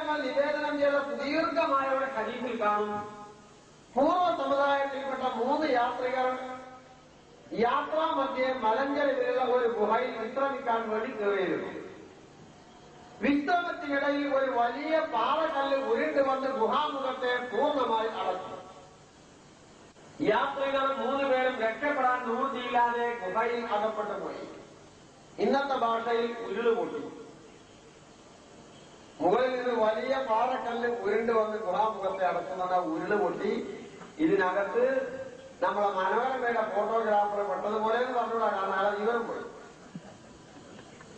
നിവേദനം ചെയ്ത സുദീർഘമായ ഒരു ഹരീഫിൽ കാണും. പൂർവ സമുദായത്തിൽപ്പെട്ട മൂന്ന് യാത്രികർ യാത്രാ മധ്യേ മലഞ്ചരവിലുള്ള ഒരു ഗുഹയിൽ വിശ്രമിക്കാൻ വേണ്ടി കയറിയിരുന്നു. വിശ്രമത്തിനിടയിൽ ഒരു വലിയ പാറക്കല്ല് ഉരുണ്ട് വന്ന് ഗുഹാമുഖത്തെ പൂർണമായി അടച്ചു. യാത്രികർ മൂന്നുപേരും രക്ഷപ്പെടാൻ നിവൃത്തിയില്ലാതെ ഗുഹയിൽ അകപ്പെട്ടു പോയി. ഇന്നത്തെ ഭാഷയിൽ ഉരുളുപൊട്ടി മുകളിൽ നിന്ന് വലിയ പാറക്കല്ല് ഉരുണ്ട് വന്ന് ഗുഹാമുഖത്തെ അടക്കുന്ന ഉരുൾ പൊട്ടി ഇതിനകത്ത് നമ്മളെ മനോരമയുടെ ഫോട്ടോഗ്രാഫർ പെട്ടതുപോലെ എന്ന് പറഞ്ഞുകൂടാ കാരണം അയാളെ ജീവനം പോയി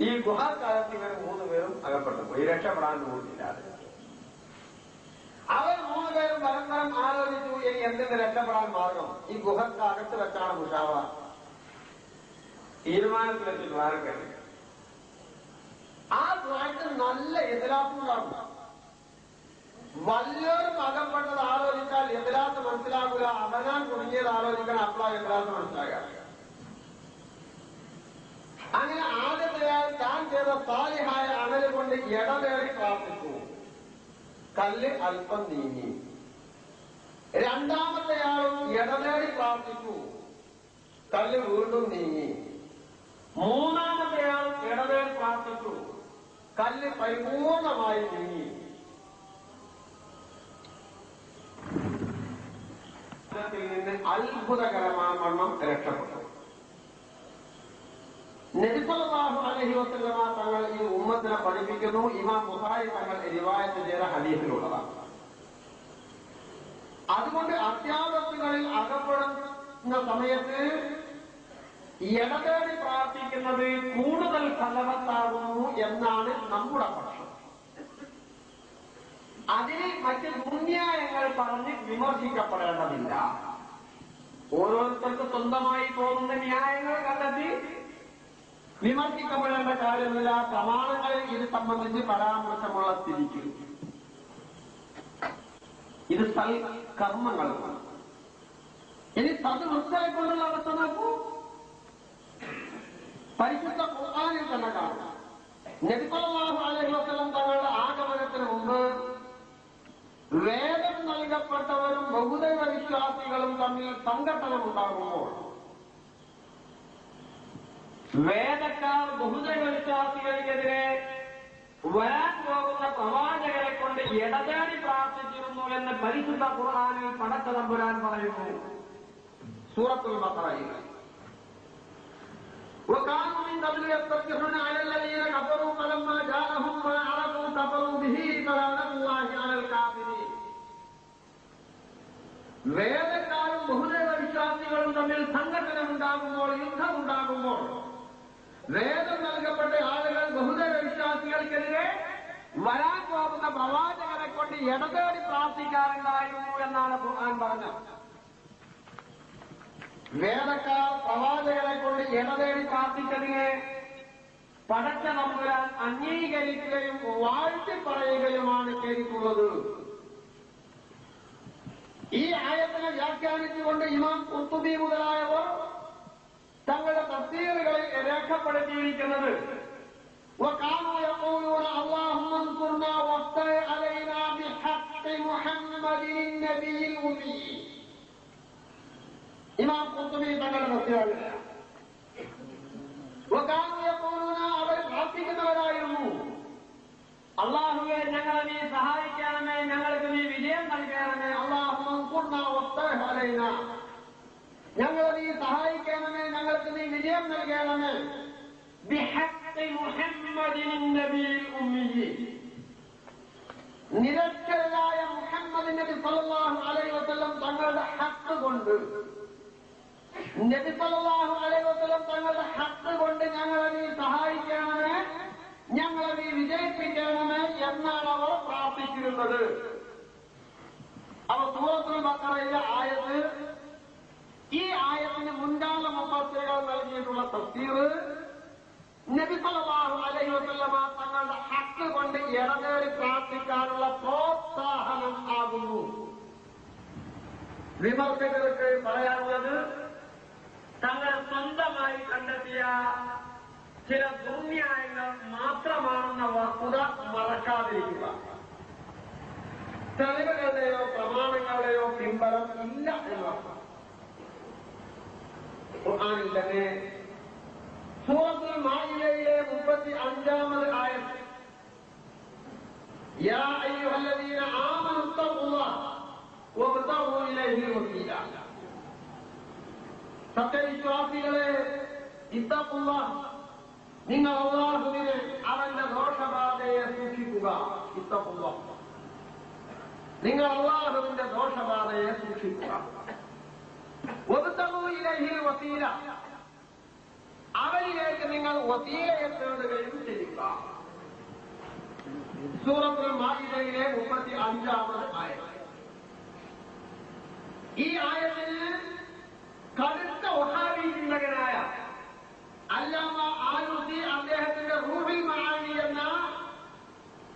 ഈ ഗുഹാക്കാലത്ത് ഇവർ മൂന്ന് പേരും അകപ്പെട്ടു പോയി രക്ഷപ്പെടാൻ പോയിട്ടില്ലാതെ അവർ മൂന്ന് പേരും പരസ്പരം ആലോചിച്ചു ഇനി എന്തിന് രക്ഷപ്പെടാൻ മാർഗം ഈ ഗുഹക്ക് അകത്ത് വെച്ചാണ് മുഷാവ തീരുമാനത്തിലെത്തി ദ്വാരം കഴിഞ്ഞു ആ ദ്വാരത്തിൽ നല്ല എതിരാത്തുണ്ടാകും വല്ലവരും അകപ്പെട്ടത് ആലോചിച്ചാൽ എതിരാത്ത് മനസ്സിലാക്കുക അവനാൻ കുടുങ്ങിയത് ആലോചിക്കണം അപ്പോഴാ എതിരാത്ത് മനസ്സിലാകാം അങ്ങനെ ആദ്യത്തെയാൽ താൻ ചെയ്ത സാലിഹായ അമൽ കൊണ്ട് ഇടവേറി പ്രാർത്ഥിച്ചു. കല്ല് അല്പം നീങ്ങി. രണ്ടാമത്തെയാളും ഇടവേറി പ്രാർത്ഥിച്ചു. കല്ല് വീണ്ടും നീങ്ങി. മൂന്നാമത്തെയാളും ഇടവേറി പ്രാർത്ഥിച്ചു. കല്ല് പരിപൂർണമായി നീങ്ങി നിന്ന് അത്ഭുതകരമായ വണ്ണം രക്ഷപ്പെട്ടു. നബിസല്ലാഹു അലഹി വസ്ലമ തങ്ങൾ ഈ ഉമ്മത്തിനെ പഠിപ്പിക്കുന്നു. ഇമാം ബുഹാരി തങ്ങൾ റിവായത്ത് ചെയ്ത ഹദീസിലുള്ളതാണ്. അതുകൊണ്ട് അത്യാപത്തുകളിൽ അകപ്പെടുന്ന സമയത്ത് ഇടതേടി പ്രാർത്ഥിക്കുന്നത് കൂടുതൽ ഫലവത്താകുന്നു എന്നാണ് നമ്മുടെ പക്ഷം. അതിന് മറ്റ് ദുന്യായങ്ങൾ പറഞ്ഞ് വിമർശിക്കപ്പെടേണ്ടതില്ല. ഓരോരുത്തർക്ക് സ്വന്തമായി തോന്നുന്ന ന്യായങ്ങൾ കണ്ടെത്തി വിമർശിക്കപ്പെടേണ്ട കാര്യമില്ല. പ്രമാണങ്ങളിൽ ഇത് സംബന്ധിച്ച് പരാമർശമുള്ള സ്ഥിതിക്ക്. ഇത് സൽ കർമ്മങ്ങളാണ് ഇനി സദ്വൃത്തിയെ കൊണ്ടുള്ള അവസ്ഥ നോക്കൂ. പരിശുദ്ധ ഖുർആാനിൽ തന്നെ കാണാം. നബിസല്ലാഹു അലൈഹി വസല്ലം തങ്ങളുടെ ആഗമനത്തിന് മുമ്പ് വേദം നൽകപ്പെട്ടവരും ബഹുദൈവ വിശ്വാസികളും തമ്മിൽ സംഘട്ടനമുണ്ടാകുമ്പോൾ വേദക്കാർ ബഹുദൈവ വിശ്വാസികൾക്കെതിരെ വരാൻ പോകുന്ന പ്രവാചകരെ കൊണ്ട് ഇടതേടി പ്രാർത്ഥിച്ചിരുന്നു എന്ന് പരിശുദ്ധ ഖുർആാനിൽ പടച്ചതമ്പുരാൻ പറയുന്നു. സൂറത്തുൽ ബഖറയിൽ. وكانوا من قبل يستفتحون على الذين كفروا فلما جاءهم ما عرفوا كفروا به فلعنة الله على الكافرين വേദക്കാരും ബഹുദൈവ വിശ്വാസികളും തമ്മിൽ സംഘടനമുണ്ടാകുമ്പോൾ യുദ്ധമുണ്ടാകുമ്പോൾ വേദം നൽകപ്പെട്ട ആളുകൾ ബഹുദൈവ വിശ്വാസികൾക്കെതിരെ വരാൻ പോകുന്ന പ്രവാചകരെ കൊണ്ട് ഇടതേടി പ്രാർത്ഥിക്കാറുണ്ടായിരുന്നു എന്നാണ് ഖുർആൻ പറഞ്ഞത് വേദക്കാർ പ്രവാചകരെ കൊണ്ട് ഇടതേടി പ്രാർത്ഥിച്ചതിനെ പടച്ച നമ്പുരാൻ അംഗീകരിക്കുകയും വാഴ്ത്തി പറയുകയുമാണ് ചെയ്തിട്ടുള്ളത് ഈ ആയത്തിനെ വ്യാഖ്യാനിച്ചുകൊണ്ട് ഇമാം കുത്തുബി മുതലായവർ തങ്ങളുടെ തഫ്സീറുകളിൽ രേഖപ്പെടുത്തിയിരിക്കുന്നത് وكانوا يقولون اللهم انصرنا وافتر علينا بحق محمد النبي الأمي ഇമാം കുത്തുബി തങ്ങൾ നോക്കിയാൽ അവർ പ്രാർത്ഥിക്കുന്നവരായിരുന്നു അള്ളാഹുവെ ഞങ്ങളെ നീ സഹായിക്കണമേ ഞങ്ങൾക്ക് നീ വിജയം നൽകണമേ അള്ളാഹുന ഞങ്ങളെ നീ സഹായിക്കണമേ ഞങ്ങൾക്ക് നീ വിജയം നൽകണമേ. നിരക്ഷരായ മുഹമ്മദ് നബി സല്ലല്ലാഹു അലൈഹി വസല്ലം തങ്ങളുടെ ഹക്ക് കൊണ്ട് നബി സല്ലല്ലാഹു അലൈഹി വസല്ലം തങ്ങളുടെ ഹക്ക് കൊണ്ട് ഞങ്ങളെ സഹായിക്കണമേ ഞങ്ങളെ നീ വിജയിപ്പിക്കണമേ എന്നാണ് അവർ പ്രാർത്ഥിച്ചിരുന്നത്. അവ സൂറത്തുൽ ബക്കറയിലെ ആയത്ത് ഈ ആയത്തിന് മുൻകാല മുപ്പത്തികൾ നൽകിയിട്ടുള്ള തഫ്സീർ. നബി സല്ലല്ലാഹു അലൈഹി വസല്ലമ തങ്ങളുടെ ഹക്ക് കൊണ്ട് ഇടനേറി പ്രാർത്ഥിക്കാനുള്ള പ്രോത്സാഹനം ആകുന്നു. വിമർശകർക്ക് പറയാനുള്ളത് തങ്ങൾ സ്വന്തമായി കണ്ടെത്തിയ ചില ദുർന്യായങ്ങൾ മാത്രമാണെന്ന വസ്തുത മറക്കാതിരിക്കുക. തെളിവുകളുടെയോ പ്രമാണങ്ങളുടെയോ പിൻബലം ഇല്ല എന്നാണ് ഖുർആാനിൽ തന്നെ സൂറത്തുൽ മായിലയിലെ മുപ്പത്തി അഞ്ചാമത് ആയത് يا أيها الذين آمنوا اتقوا الله وابتغوا സത്യവിശ്വാസികളെ ഇത്തപ്പുള്ള നിങ്ങൾ അള്ളാഹുവിനെ അവന്റെ ദോഷബാധയെ സൂക്ഷിക്കുക. ഇത്തപ്പുള്ള. നിങ്ങൾ അള്ളാഹുവിന്റെ ദോഷബാധയെ സൂക്ഷിക്കുക. ഇലൈഹി വസീല. അവരിലേക്ക് നിങ്ങൾ വസീലയെ തേടുകയും ചെയ്യുക. സൂറത്തുൽ മാഇദയിലെ മുപ്പത്തി അഞ്ചാമത് ആയ. ഈ ആയത്തിന് കടുത്ത വഹാബി ചിന്തകനായ അല്ലാമ ആലൂസി അദ്ദേഹത്തിന്റെ റൂഹിൽ മഹാനി എന്ന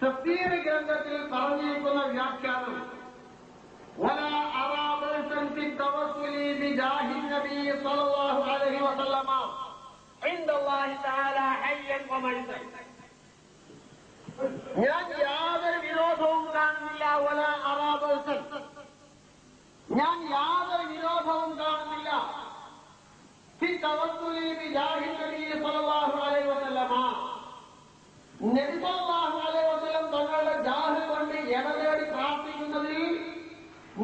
തഫ്സീർ ഗ്രന്ഥത്തിൽ പറഞ്ഞിരിക്കുന്ന വ്യാഖ്യാനം ولا أرى بأسا في التوسل بجاه النبي صلى الله عليه وسلم عند الله تعالى حيا وميتا ഞാൻ യാതൊരു വിരോധവും കാണുന്നില്ല വല അറാബൽസൻ ഞാൻ യാതൊരു ഫി തവസ്സുലി ബിജാഹി നബി സല്ലല്ലാഹു അലൈഹി വസല്ലമ നബി സല്ലല്ലാഹു അലൈഹി വസല്ലം തങ്ങളുടെ ജാഹ് കൊണ്ട് ഇടതേടി പ്രാർത്ഥിക്കുന്നതിൽ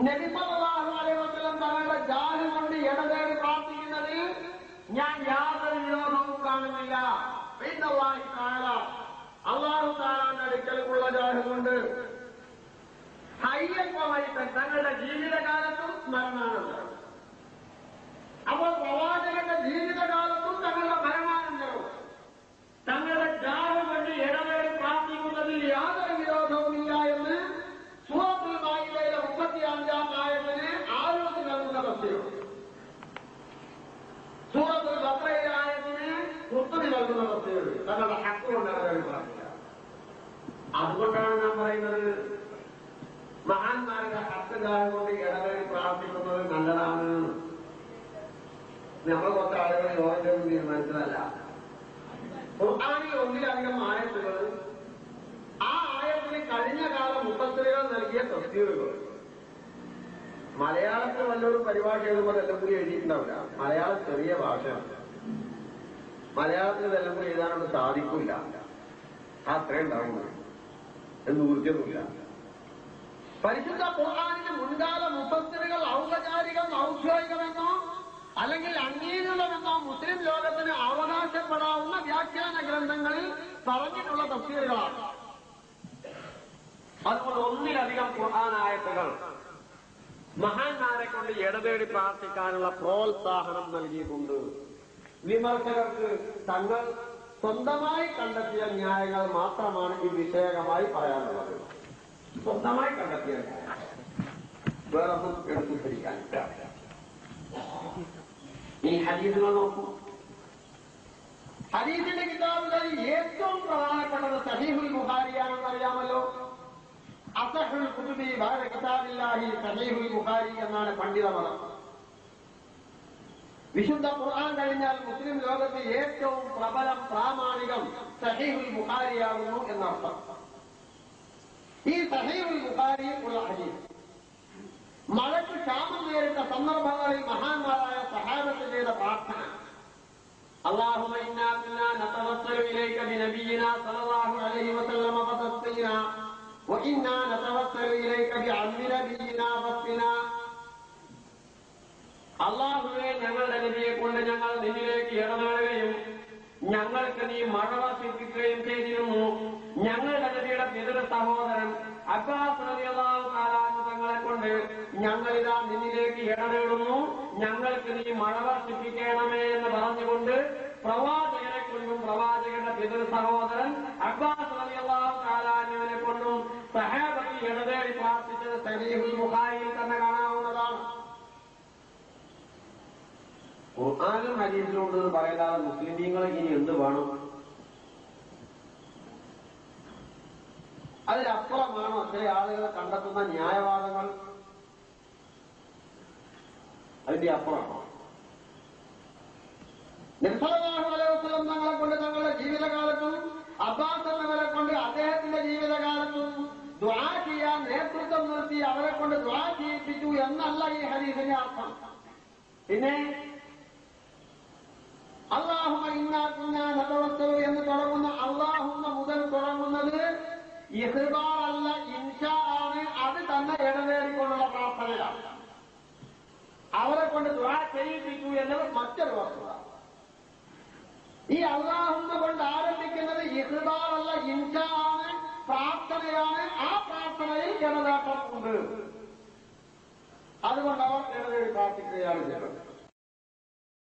നബി സല്ലല്ലാഹു അലൈഹി വസല്ലം തങ്ങളുടെ ജാഹ് കൊണ്ട് ഇടതേടി പ്രാർത്ഥിക്കുന്നതിൽ ഞാൻ യാതൊരു വിരോധവും കാണുന്നില്ല. ഇന്നല്ലാഹി തആല അള്ളാഹു താലാന്റെ അടുക്കലുള്ള ജാഹ് കൊണ്ട് ഹയ്യപ്പമായിട്ട് തങ്ങളുടെ ജീവിതകാലത്തും മരണാനന്തരം. അപ്പോൾ പ്രവാചകന്റെ ജീവിതകാലത്തും തങ്ങളുടെ മരണാനന്തരവും തങ്ങളുടെ ജാഹ് കൊണ്ട് ഇടവേറി പ്രാർത്ഥിക്കുന്നതിൽ യാതൊരു വിരോധവുമില്ല എന്ന് സൂറത്തുൽ മായിലയിലെ മുപ്പത്തി അഞ്ചാം ആയതിന് ആരോഗ്യം നൽകുന്ന പ്രത്യേകം സൂറത്തുൽ ബക്രയിലെ ആയതിന് കുത്തുതി നൽകുന്ന പ്രത്യേകത തങ്ങളുടെ ഹക്ക് കൊണ്ട് ഇടവേറി പ്രാർത്ഥിക്കുക അതുകൊണ്ടാണ് ഞാൻ പറയുന്നത് മഹാന്മാരുടെ ഹക്കുകാരൻ കൊണ്ട് നമ്മൾ കുറച്ച് ആളുകൾ യോഗം തീരുമാനിച്ചതല്ല. ഖുർആാനിൽ ഒന്നിലധികം ആയത്തുകൾ. ആ ആയത്തിന് കഴിഞ്ഞ കാല മുപ്പത്തിലുകൾ നൽകിയ തസ്തീറുകൾ മലയാളത്തിൽ നല്ലൊരു പരിഭാഷ എഴുതുമ്പോൾ എല്ലാം കൂടി എഴുതിയിട്ടുണ്ടാവില്ല. മലയാളം ചെറിയ ഭാഷയാണ്. മലയാളത്തിൽ ഇതെല്ലാം കൂടി എഴുതാനൊന്നും സാധിക്കില്ല. അത്രയും ഉണ്ടാവുന്നത് എന്ന് ഊർജമില്ല പരിശുദ്ധ ഖുർആാനിന്റെ മുൻകാല മുപ്പത്തിലുകൾ ഔപചാരികം ഔദ്യോഗികമെന്നോ അല്ലെങ്കിൽ അംഗീകൃതമെന്നോ മുസ്ലിം ലോകത്തിന് അവകാശപ്പെടാവുന്ന വ്യാഖ്യാന ഗ്രന്ഥങ്ങളിൽ പറഞ്ഞിട്ടുള്ള തഫ്സീറുകളാണ്. അതുകൊണ്ട് ഒന്നിലധികം ഖുർആൻ ആയത്തുകൾ. മഹാന്മാരെ കൊണ്ട് ഇടതേടി പ്രാർത്ഥിക്കാനുള്ള പ്രോത്സാഹനം നൽകിയിട്ടുണ്ട്. വിമർശകർക്ക് തങ്ങൾ സ്വന്തമായി കണ്ടെത്തിയ ന്യായങ്ങൾ മാത്രമാണ് ഈ വിഷയകമായി പറയാനുള്ളത്. സ്വന്തമായി കണ്ടെത്തിയ വേറൊന്നും എടുത്തു ധരിക്കാൻ ഈ ഹദീസുകൾ നോക്കൂ. കിതാബുകളിൽ ഏറ്റവും പ്രധാനപ്പെട്ടത് സഹീഹുൽ ബുഖാരിയാണെന്ന് അറിയാമല്ലോ. അസഹുൽ കുതുബി ഭാര കിതാബില്ലാഹി സഹീഹുൽ ബുഖാരി എന്നാണ് പണ്ഡിത വിശുദ്ധ ഖുർആൻ കഴിഞ്ഞാൽ മുസ്ലിം ലോകത്ത് ഏറ്റവും പ്രബലം പ്രാമാണികം സഹീഹുൽ ബുഖാരിയാകുന്നു എന്നർത്ഥം. ഈ സഹീഹുൽ ബുഖാരിയിൽ ഉള്ള ഹദീസ്. മഴയ്ക്ക് ക്ഷാമം നേരിട്ട സന്ദർഭങ്ങളിൽ മഹാന്മാരായ സഹാബത്ത് ചെയ്ത പ്രാർത്ഥന اللهم إنا كنا نتوسل إليك بنبينا صلى الله عليه وسلم فتسقينا وإنا نتوسل إليك بعم نبينا فاسقنا അള്ളാഹുവെ ഞങ്ങളുടെ നബിയെ കൊണ്ട് ഞങ്ങൾ നിന്നിലേക്ക് ഇടനാടുകയും ഞങ്ങൾക്ക് നീ മഴ വർഷിപ്പിക്കുകയും ചെയ്തിരുന്നു ഞങ്ങളുടെ നബിയുടെ പിതൃ സഹോദരൻ അബ്ബാസ് റളിയല്ലാഹു തആല അൻഹു തങ്ങളെ കൊണ്ട് ഇതാ നിന്നിലേക്ക് ഇടനേടുന്നു ഞങ്ങൾക്ക് നീ മഴ വർഷിപ്പിക്കണമേ എന്ന് പറഞ്ഞുകൊണ്ട് പ്രവാചകനെ കൊണ്ടും പ്രവാചകന്റെ പിതൃ സഹോദരൻ അബ്ബാസ് അൻഹുവിനെ കൊണ്ടും സഹാബത്തിൽ ഇടതേടി പ്രാർത്ഥിച്ചത് സലീഹുൽ ബുഖാരിയിൽ തന്നെ കാണാവുന്നതാണ്. ഖുർആാനും ഹദീസിലും ഉണ്ടെന്ന് മുസ്ലിം മുസ്ലിമീങ്ങൾ ഇനി എന്ത് വേണം? അതിലപ്പുറമാണോ ചില ആളുകൾ കണ്ടെത്തുന്ന ന്യായവാദങ്ങൾ. അതിന്റെ അപ്പുറമാണോ. നിർഭലാഹു അലൈവലം തങ്ങളെ കൊണ്ട് തങ്ങളുടെ ജീവിതകാലത്തും അബ്ബാസ് എന്നവരെ കൊണ്ട് അദ്ദേഹത്തിന്റെ ജീവിതകാലത്തും ദ്വാ ചെയ്യാൻ നേതൃത്വം നിർത്തി അവരെ കൊണ്ട് ദ്വാ ചെയ്യിപ്പിച്ചു എന്നല്ല ഈ ഹരീഫിന്റെ അർത്ഥം. പിന്നെ അള്ളാഹുമ ഇന്നാക്കുന്ന എന്ന് തുടങ്ങുന്ന അള്ളാഹുന്ന മുതൽ തുടങ്ങുന്നത് ഇഹ്ബാറല്ല ഇൻഷാ അത് തന്നെ ഇടനേടിക്കൊണ്ടുള്ള പ്രാർത്ഥനയാണ്. അവരെ കൊണ്ട് ദ്വാ ചെയ്യിപ്പിച്ചു എന്നത് മറ്റൊരു വസ്തുത. ഈ അള്ളാഹുന്ന കൊണ്ട് ആരംഭിക്കുന്നത് ഇഹ്ബാറല്ല ഇൻഷാ ആണ് പ്രാർത്ഥനയാണ്. ആ പ്രാർത്ഥനയിൽ ജനതാക്കുണ്ട് അതുകൊണ്ട് അവർ ഇടനേടി പ്രാർത്ഥിക്കുകയാണ് ചെയ്യുന്നത്.